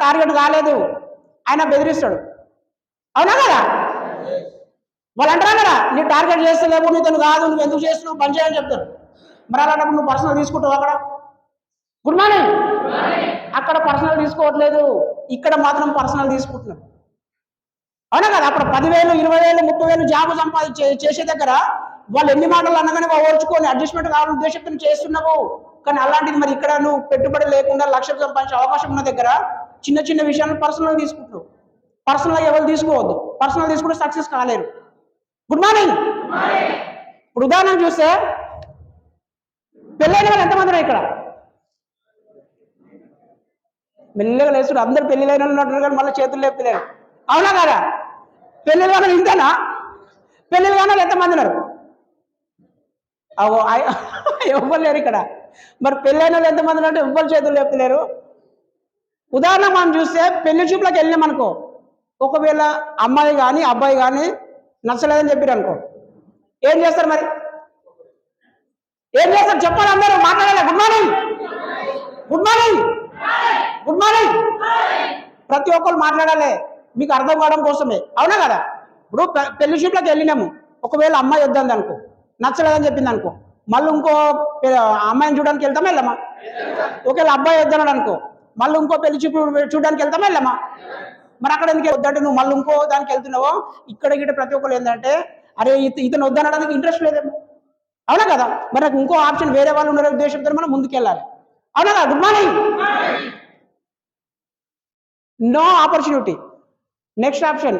Target కాలేదు. ఆయన బెదిరిస్తాడు. అవునా కదా? వాళ్ళు అంటారా కదా నీ టార్గెట్ చేస్తలేవు తను కాదు నువ్వు ఎందుకు చేస్తున్నావు పని చేయని చెప్తారు. మరి అలాంటప్పుడు నువ్వు పర్సనల్ తీసుకుంటావు అక్కడ? గుడ్ మార్నింగ్ అక్కడ పర్సనల్ తీసుకోవట్లేదు. ఇక్కడ మాత్రం పర్సనల్ తీసుకుంటున్నావు అవునా కదా? అప్పుడు పదివేలు ఇరవై వేలు ముప్పై వేలు జాబ్ సంపాది చేసే దగ్గర వాళ్ళు ఎన్ని మాటలు అనగానే ఓర్చుకొని అడ్జస్ట్మెంట్ కావాలని ఉద్దేశంతో చేస్తున్నావు. కానీ అలాంటిది మరి ఇక్కడ నువ్వు పెట్టుబడి లేకుండా లక్షలు సంపాదించే అవకాశం ఉన్న దగ్గర చిన్న చిన్న విషయాలను పర్సనల్ తీసుకుంటున్నావు పర్సనల్గా ఎవరు తీసుకోవద్దు. పర్సనల్ తీసుకుంటే సక్సెస్ కాలేరు. గుడ్ మార్నింగ్ ఇప్పుడు ఉదాహరణ చూస్తే పెళ్ళైన వాళ్ళు ఎంతమంది ఉన్నారు ఇక్కడ? మెల్లగా లేచుడు అందరు పెళ్ళిళ్ళైన వాళ్ళు ఉన్నట్టున్నారు కానీ మళ్ళీ చేతులు లేపలేరు అవునా కదా? పెళ్ళిళ్ళు కానీ ఇంతేనా? పెళ్ళిళ్ళు కానీ వాళ్ళు ఎంతమంది ఉన్నారు? అవో ఆయ- ఎవ్వరు లేరు ఇక్కడ? మరి పెళ్ళైన వాళ్ళు ఎంతమంది ఉన్నారు అంటే ఎవ్వరు చేతులు లేపలేరు ఉదాహరణ మనం చూస్తే పెళ్ళి చూపులకు వెళ్ళినాం అనుకో ఒకవేళ అమ్మాయి కానీ అబ్బాయి కానీ నచ్చలేదని చెప్పారు అనుకో ఏం చేస్తారు మరి? ఏం చేస్తారు? చెప్పాలి అందరూ మాట్లాడాలి. Good morning good morning good morning ప్రతి ఒక్కరు మాట్లాడాలి. మీకు అర్థం కావడం కోసమే. అవునా కదా? ఇప్పుడు పెళ్ళి షూట్లోకి వెళ్ళినాము. ఒకవేళ అమ్మాయి వద్దంది అనుకో నచ్చలేదని చెప్పింది అనుకో మళ్ళీ ఇంకో అమ్మాయిని చూడడానికి వెళ్తామా వెళ్ళమా? ఒకవేళ అబ్బాయి వద్దన్నాడు అనుకో మళ్ళీ ఇంకో పెళ్ళి చూపు చూడడానికి వెళ్తామా వెళ్ళమా? మరి అక్కడ ఎందుకు వద్దంటే నువ్వు మళ్ళీ ఇంకో దానికి వెళ్తున్నావో? ఇక్కడ గిట్ట ప్రతి ఒక్కరు ఏంటంటే అరే ఇతను వద్దనడానికి ఇంట్రెస్ట్ లేదేమో. అవునా కదా? మరి నాకు ఇంకో ఆప్షన్ వేరే వాళ్ళు ఉన్న ఉద్దేశంతో మనం ముందుకెళ్ళాలి. అవునా కదా? Good morning no opportunity next option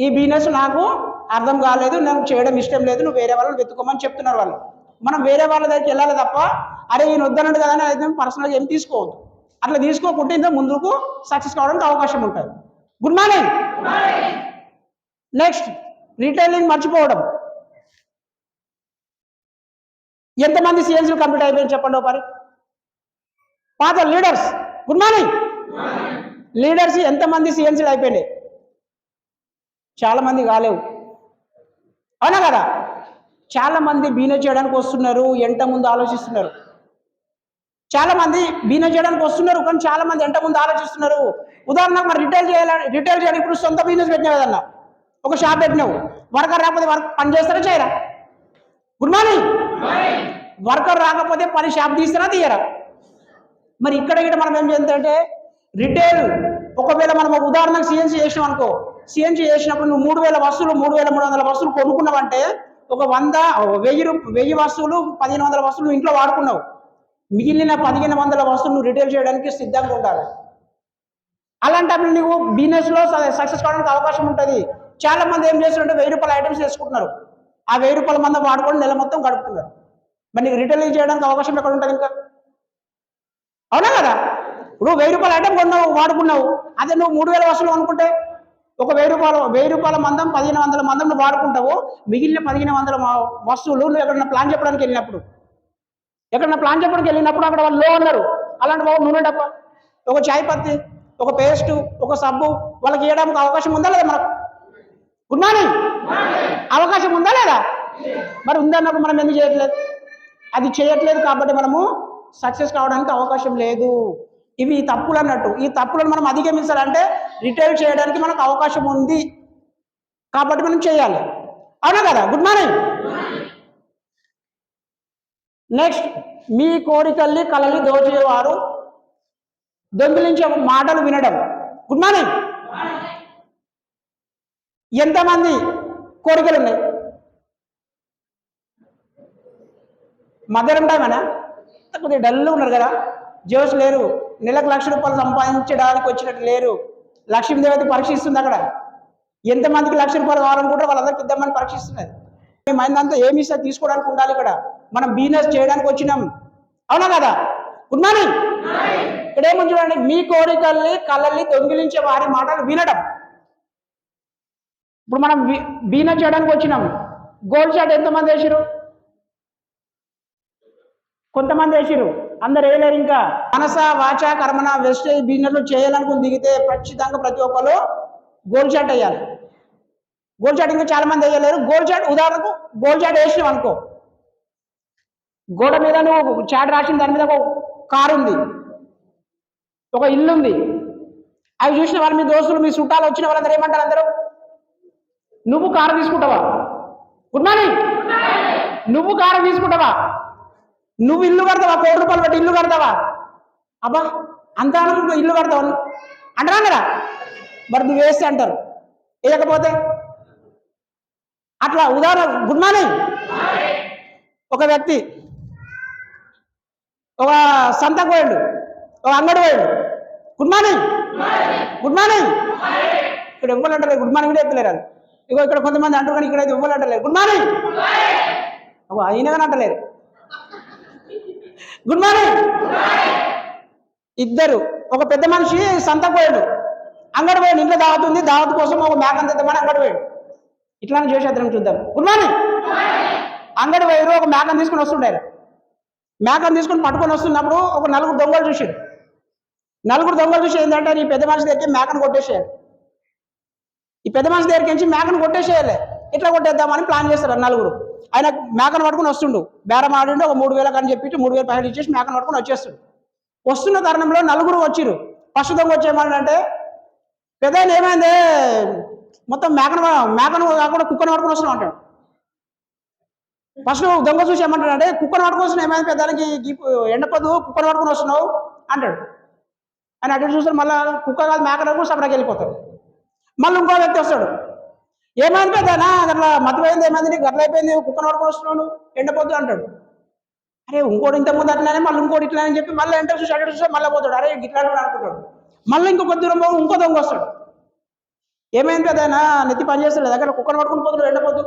ఈ బిజినెస్ నాకు అర్థం కాలేదు నాకు చేయడం ఇష్టం లేదు నువ్వు వేరే వాళ్ళని వెతుకోమని చెప్తున్నారు వాళ్ళు. మనం వేరే వాళ్ళ దగ్గరికి వెళ్ళాలి తప్ప అరే ఈయన వద్దన్నాడు కదా అని అయితే పర్సనల్గా ఏం తీసుకోవద్దు. అట్లా తీసుకోకుంటే ఇంత ముందుకు సక్సెస్ కావడానికి అవకాశం ఉంటుంది. గుడ్ మార్నింగ్ నెక్స్ట్ రీటైలింగ్ మర్చిపోవడం. ఎంతమంది సిఎన్సీలు కంప్లీట్ అయిపోయింది చెప్పండి ఒకరి పాత లీడర్స్ గుడ్ మార్నింగ్ లీడర్స్ ఎంతమంది సిఎన్సీలు అయిపోయినాయి? చాలా మంది కాలేవు. అవునా కదా? చాలా మంది బీనో చేయడానికి వస్తున్నారు ఎంత ముందు ఆలోచిస్తున్నారు? చాలా మంది బీనో చేయడానికి వస్తున్నారు కానీ చాలా మంది ఎంట ముందు ఆలోచిస్తున్నారు. ఉదాహరణకు మరి రిటైల్ చేయాలని రిటైల్ చేయాలి ఇప్పుడు సొంత బిజినెస్ పెట్టినావు ఏదన్నా? ఒక షాప్ పెట్టినావు. వర్కర్ రాకపోతే వర్క్ పని చేస్తారా చేయరా? గుడ్ మార్నింగ్ వర్కర్ రాకపోతే పని షాప్ తీస్తారా తీయరా? మరి ఇక్కడ ఇక్కడ మనం ఏం చేద్దామంటే రిటైల్ ఒకవేళ మనం ఒక ఉదాహరణకు సిఎన్సీ చేసినాం అనుకో సిఎన్సీ చేసినప్పుడు నువ్వు మూడు వేల వస్తువులు మూడు వేల మూడు వందల వస్తువులు కొనుక్కున్నావంటే ఒక వంద వెయ్యి రూప వెయ్యి వస్తువులు పదిహేను వందల వస్తువులు ఇంట్లో వాడుకున్నావు. మిగిలిన పదిహేను వందల వస్తువులు నువ్వు రిటైల్ చేయడానికి సిద్ధంగా ఉండాలి. అలాంటప్పుడు నువ్వు బిజినెస్లో సక్సెస్ కావడానికి అవకాశం ఉంటుంది. చాలా మంది ఏం చేస్తున్నారంటే వెయ్యి రూపాయల ఐటమ్స్ చేసుకుంటున్నారు. ఆ వెయ్యి రూపాయల మంది వాడుకొని నెల మొత్తం గడుపుతున్నారు. మరి నీకు రిటైల్ చేయడానికి అవకాశం ఎక్కడ ఉంటుంది ఇంకా? అవునా కదా? ఇప్పుడు వెయ్యి రూపాయల ఐటమ్ కొన్నావు వాడుకున్నావు. అదే నువ్వు మూడు వేల వస్తువులు అనుకుంటే ఒక వెయ్యి రూపాయలు వెయ్యి రూపాయల మందం పదిహేను వందల మందం నువ్వు వాడుకుంటావు. మిగిలిన పదిహేను వందల వస్తువులు నువ్వు ఎక్కడన్నా ప్లాన్ చెప్పడానికి వెళ్ళినప్పుడు ఎక్కడన్నా ప్లాన్ చెప్పడానికి వెళ్ళినప్పుడు అక్కడ వాళ్ళు లో ఉన్నారు అలాంటి బాబు నూనె డబ్బా ఒక చాయ్ పత్తి ఒక పేస్ట్ ఒక సబ్బు వాళ్ళకి ఇవ్వడానికి అవకాశం ఉందా లేదా మనకు? గుడ్ మార్నింగ్ అవకాశం ఉందా లేదా? మరి ఉందన్నప్పుడు మనం ఎందుకు చేయట్లేదు? అది చేయట్లేదు కాబట్టి మనము సక్సెస్ కావడానికి అవకాశం లేదు. ఇవి ఈ తప్పులు అన్నట్టు. ఈ తప్పులను మనం అధిగమించాలంటే రిటైల్ చేయడానికి మనకు అవకాశం ఉంది. కాబట్టి మనం చేయాలి. అవునా కదా? గుడ్ మార్నింగ్ నెక్స్ట్ మీ కోరికల్ని కలల్ని దోచేవారు దొంగిలించే మాటలు వినడం. గుడ్ మార్నింగ్ ఎంతమంది కోరికలు ఉన్నాయి? మధ్యాహ్నం టైమేనా కొద్దిగా డల్లు ఉన్నారు కదా. జోష్ లేరు. నెలకు లక్ష రూపాయలు సంపాదించడానికి వచ్చినట్టు లేరు. లక్ష్మీదేవి అయితే పరీక్షిస్తుంది అక్కడ. ఎంతమందికి లక్ష రూపాయలు కావాలనుకుంటారో వాళ్ళందరికీ ఇద్దామని పరీక్షిస్తున్నది మీ మైండ్ ఏమి ఇస్తే తీసుకోవడానికి ఉండాలి ఇక్కడ. మనం బిజినెస్ చేయడానికి వచ్చినాం. అవునా కదా? గుడ్ మార్నింగ్ ఇక్కడ ఏమని చూడండి? మీ కోరికల్ని కళల్ని దొంగిలించే వారి మాటలు వినడం. ఇప్పుడు మనం బిజినెస్ చేయడానికి వచ్చినాం. గోల్డ్ షాట్ ఎంతమంది వేసారు కొంతమంది వేసిరు అందరు వేయలేరు ఇంకా. మనస వాచ కర్మన వెస్టేజ్ బిజినెస్ చేయాలనుకుని దిగితే ఖచ్చితంగా ప్రతి ఒక్కరు గోల్డ్ చాట్ వేయాలి. గోల్డ్ చాట్ ఇంకా చాలా మంది వేయలేరు. గోల్డ్ చాట్ ఉదాహరణకు గోల్డ్ చాట్ వేసినావు అనుకో. గోడ మీద నువ్వు చాట్ రాసిన దాని మీద ఒక కారు ఉంది. ఒక ఇల్లు ఉంది. అవి చూసిన వాళ్ళు మీ దోస్తులు మీ చుట్టాలు వచ్చిన వాళ్ళందరూ ఏమంటారు అందరూ? నువ్వు కారు తీసుకుంటావా? గుడ్ మార్నింగ్ నువ్వు కారు తీసుకుంటావా? నువ్వు ఇల్లు కడతావా? కోటి రూపాయలు పెట్టి ఇల్లు కడతావా? అబ్బా అంత అనుకుంటూ ఇల్లు కడతావు? అంటారా కదా మరి నువ్వు వేస్తే అంటారు. వేయకపోతే? అట్లా ఉదాహరణ గుడ్ మార్నింగ్ ఒక వ్యక్తి ఒక సంతకు పోయాడు. ఒక అంగడి పోయాడు. గుడ్ మార్నింగ్ గుడ్ మార్నింగ్ ఇక్కడ ఎవ్వరు అంటలేదు. గుడ్ మార్నింగ్ కూడా ఎత్తలేరు అది ఇగో ఇక్కడ కొంతమంది అంటారు కానీ ఇక్కడ అయితే ఎవ్వరు అంటలేరు గుడ్ మార్నింగ్ అబ్బో అయినా కానీ అంటలేరు. గుడ్ మార్నింగ్ ఇద్దరు. ఒక పెద్ద మనిషి సంతకు పోయాడు. అంగడి పోయాడు. ఇంట్లో దావత్ ఉంది. దావత్ కోసం ఒక మేకం తెద్దామని అంగడి పోయాడు. ఇట్లానే చేసేద్దాం చూద్దాం. గుడ్ మార్నింగ్ అంగడి పోయారు ఒక మేకం తీసుకుని వస్తుంటారు మేకను తీసుకుని పట్టుకొని వస్తున్నప్పుడు ఒక నలుగురు దొంగలు చూసాడు నలుగురు దొంగలు చూసి ఏంటంటే ఈ పెద్ద మనిషి దగ్గరికి మేకను కొట్టేసేయాలి. ఈ పెద్ద మనిషి దగ్గరికి నుంచి మేకను కొట్టేసేయాలి. ఇట్లా కొట్టేద్దామని ప్లాన్ చేస్తారు నలుగురు. ఆయన మేకను పట్టుకుని వస్తుండు. బేరం ఆడిండు ఒక మూడు వేలకు అని చెప్పి మూడు వేలు పైసలు ఇచ్చేసి మేకను పట్టుకుని వచ్చేస్తుండు. వస్తున్న తరుణంలో నలుగురు వచ్చిరు ఫస్ట్ దొంగ వచ్చేయమంటే పెద్ద ఏమైంది? మొత్తం మేకను మేకను కాకుండా కుక్కను పట్టుకుని వస్తున్నాం అంటాడు. ఫస్ట్ దొంగ చూసి ఏమంటాడు అంటే కుక్కను పట్టుకొని వస్తున్నావు ఏమైనా పెద్దానికి ఎండపదు కుక్కను పట్టుకొని వస్తున్నావు అంటాడు. అని అటు చూస్తాడు మళ్ళీ కుక్క కాదు మేకలకు సపరేట్గా వెళ్ళిపోతాడు. మళ్ళీ ఇంకో వ్యక్తి వస్తాడు. ఏమైంది పెద్దనా అట్లా మతమైంది ఏమైంది? నీకు అట్లా అయిపోయింది కుక్కను పట్టుకొని వస్తున్నావు ఎండపోద్దు అంటాడు. అరే ఇంకోటి ఇంత ముందు అట్లానే మళ్ళీ ఇంకోటి ఇట్లా అని చెప్పి మళ్ళీ ఎంటర్ చూసి అటు చూస్తే మళ్ళీ పోతాడు. అరే ఇట్లా అనుకుంటాడు మళ్ళీ ఇంకొక దూరం పోగు ఇంకో దొంగ వస్తాడు. ఏమైంది పెద్దనా నెత్తి పని చేస్తాడు దగ్గర కుక్కను పట్టుకుని పోతాడు ఎండపోద్దు